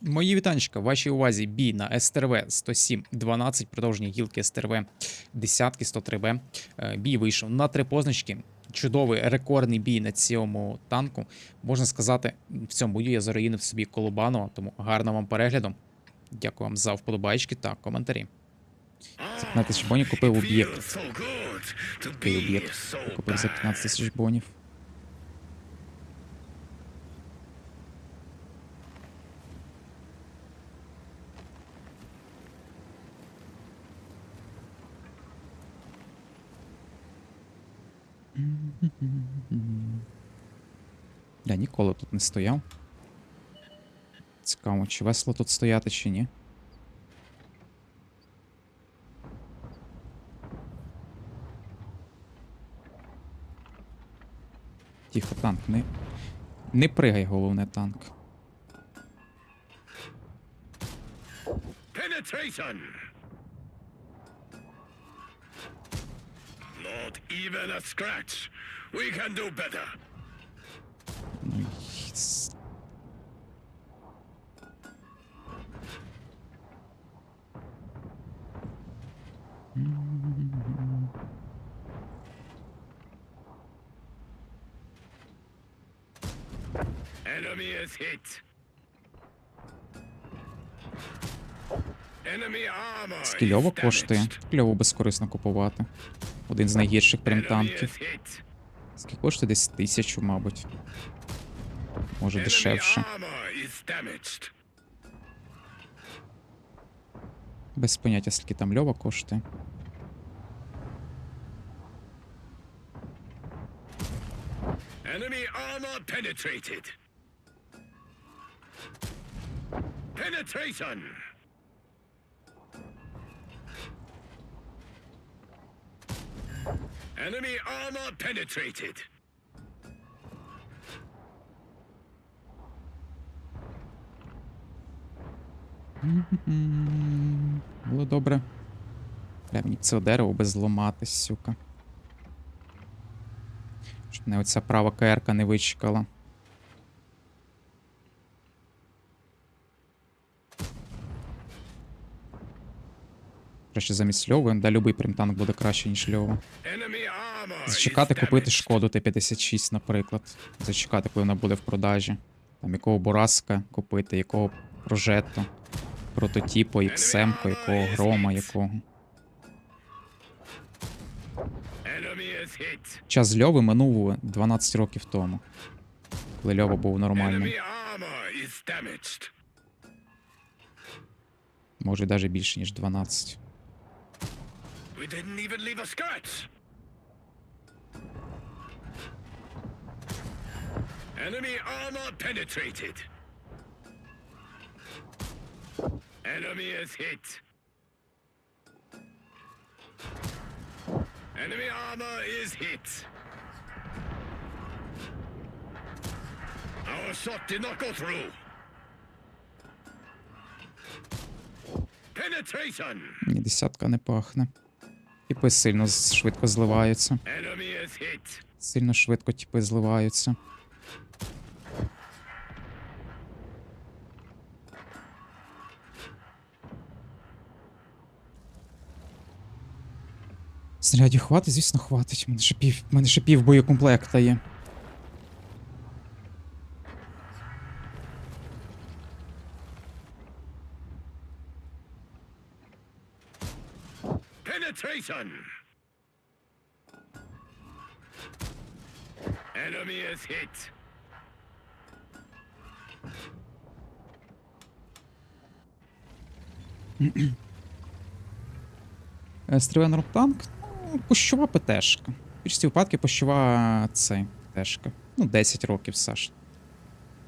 Мої вітанчика, вашій увазі бій на СТРВ 107 12, продовження гілки СТРВ десятки 103Б. Е, Бій вийшов на три позначки. Чудовий рекордний бій на цьому танку. Можна сказати, в цьому бою я заруїнив собі Колобанова, тому гарного вам перегляду. Дякую вам за вподобайки та коментарі. За 15 тисяч бонів купив об'єкт. Який об'єкт? Купив за 15 тисяч бонів. Я ніколи тут не стояв. Цікаво, чи весело тут стояти, чи ні. Тихо, танк, не. Не пригай, головне танк. Penetration! Not even a scratch. We can do better. Ну, Enemy is hit. Enemy armor Скільово коштує. Кльово безкорисно купувати. Один з найгірших прям танків. Скільки коштує десь тисячу, мабуть. Може дешевше. Без поняття, скільки там льова коштує. Enemy armor penetrated. Penetration! Enemy armor penetrated. Було добре. Бля, мені це дерево би зламати, сюка. Щоб мене оця права КРК не вичекала. Краще замість льови, да любий примтанк буде краще, ніж льова. Зачекати купити шкоду Т-56, наприклад. Зачекати, коли вона буде в продажі. Там якого Бураска купити, якого прожетто, прототипу, Іксемко, якого грома, якого. Час Льови минув 12 років тому. Коли Льова був нормальним. Може навіть більше, ніж 12. We didn't even leave a scratch. Enemy armor penetrated. Enemy is hit. Enemy armor is hit. Our shot did not go through. Penetration. Ні, десятка не пахне. Тіпи сильно швидко зливаються. Enemy is hit. Сильно швидко тіпи зливаються. Снарядів хватить, звісно, хватить. У мене ще пів, у мене ще пів боєкомплекта є. Penetration! Enemy is hit. Стріленер танк, ну, пощова ПТшка. Більшості випадків пощова цей ПТшка. Ну, 10 років, Саш.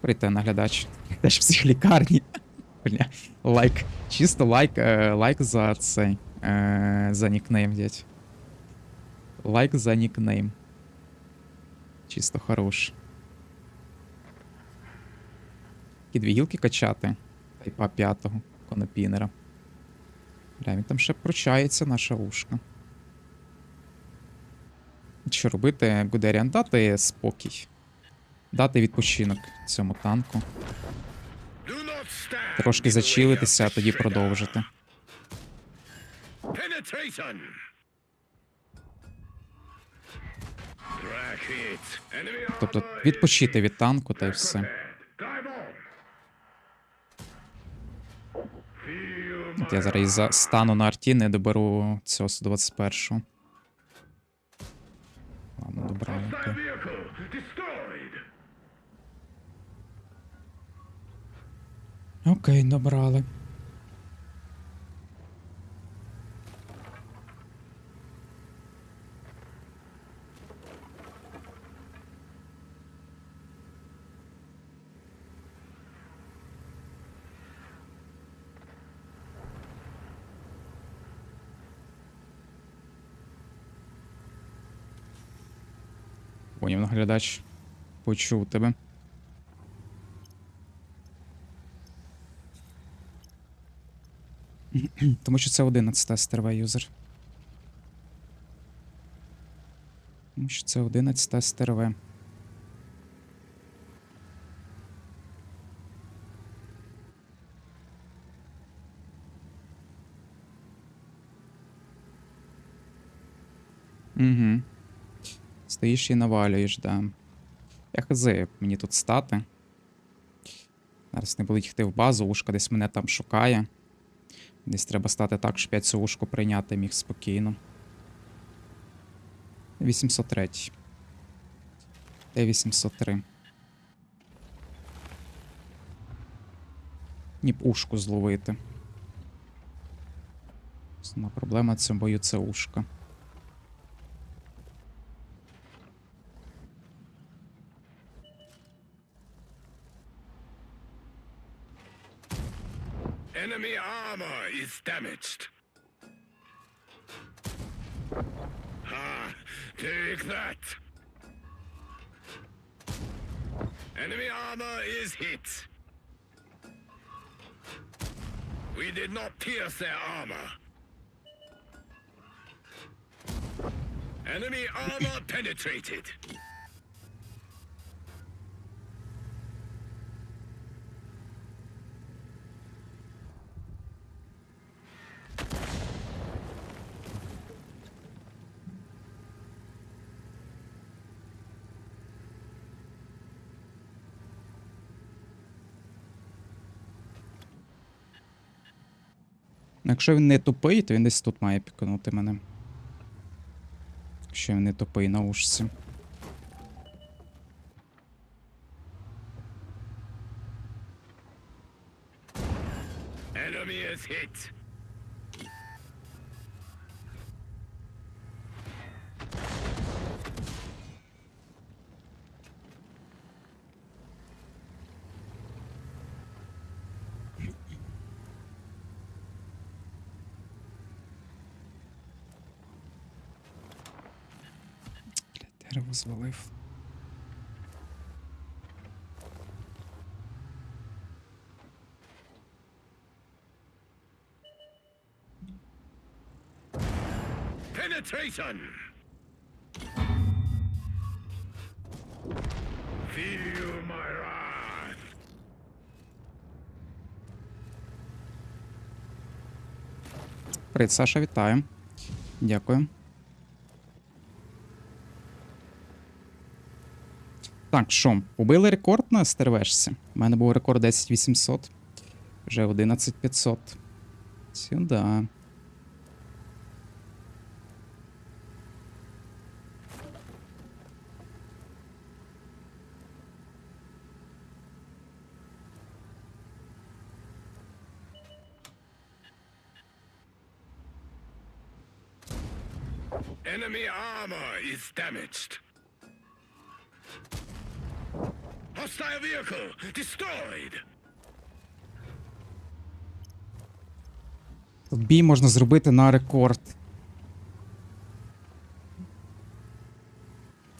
Прийти наглядач. Теж в психлікарні. Бля, лайк. Чисто лайк, е, лайк за цей. Е, за нікнейм, дядь. Лайк за нікнейм. Чисто хорош. Такі дві гілки качати. Тайпа п'ятого конопінера. Бля, він там ще пручається наша ушка. Що робити, Гудеріан? Дати спокій. Дати відпочинок цьому танку. Трошки зачилитися, а тоді продовжити. Тобто відпочити від танку та й все. От я зараз стану на арті не доберу цього 121. Ладно, destroyed. Окей, добрали. Поняв наглядач. Почув тебе. Тому що це 11 стерва юзер. Тому що це 11 стерве. Угу. Стоїш і навалюєш, да. Я хз, мені тут стати. Зараз не будуть йти в базу, ушка десь мене там шукає. Десь треба стати так, щоб я цю ушку прийняти міг спокійно. 803. Де 803? Ні б ушку зловити. Основна проблема в цьому бою це ушка. Damaged. Ha! Take that! Enemy armor is hit. We did not pierce their armor. Enemy armor penetrated. Якщо він не тупий, то він десь тут має пікнути мене. Якщо він не тупий на ушці. Enemy is hit. Блядь, дерево звалив. Penetration! Feel my wrath! Привіт, Саша, вітаю. Дякую. Так, що, побили рекорд на стервешці? У мене був рекорд 10800. Вже 11500. Сюда. Enemy armor is damaged. Hostile vehicle destroyed. Бій можна зробити на рекорд.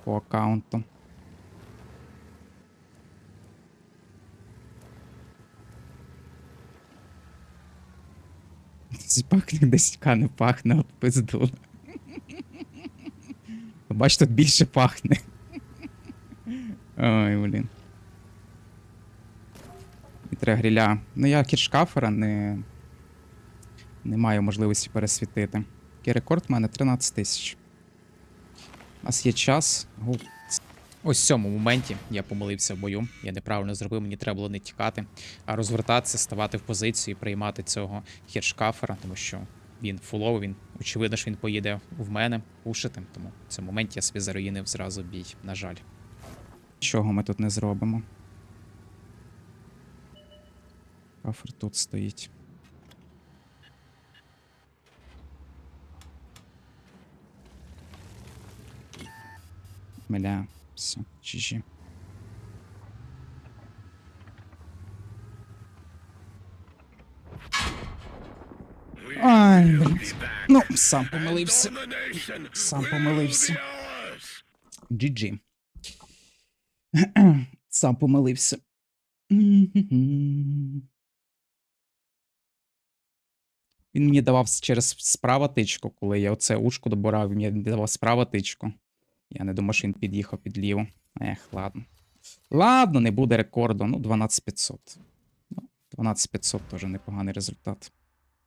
По аккаунту. Пахне десь не пахне от пизду. Бач, тут більше пахне. Ой, блін. І треба гріля. Ну я кітшкафера не, не маю можливості пересвітити. Який рекорд в мене 13 тисяч. У нас є час. Гу. Ось в цьому моменті я помилився в бою. Я неправильно зробив, мені треба було не тікати, а розвертатися, ставати в позицію і приймати цього хіршкафера, тому що він фуловий, він очевидно, що він поїде в мене пушити. Тому в цьому моменті я собі заруїнив зразу бій, на жаль. Нічого ми тут не зробимо. Кафер тут стоїть. Мля, все, чижі. Ай, back. Ну, сам помилився. Сам помилився. GG. Сам помилився. Він мені давав через справа тичку, коли я оце ушко добирав, він мені давав справа тичку. Я не думав, що він під'їхав під ліву. Ех, ладно. Ладно, не буде рекорду. Ну, 12500. Ну, 12500 теж непоганий результат.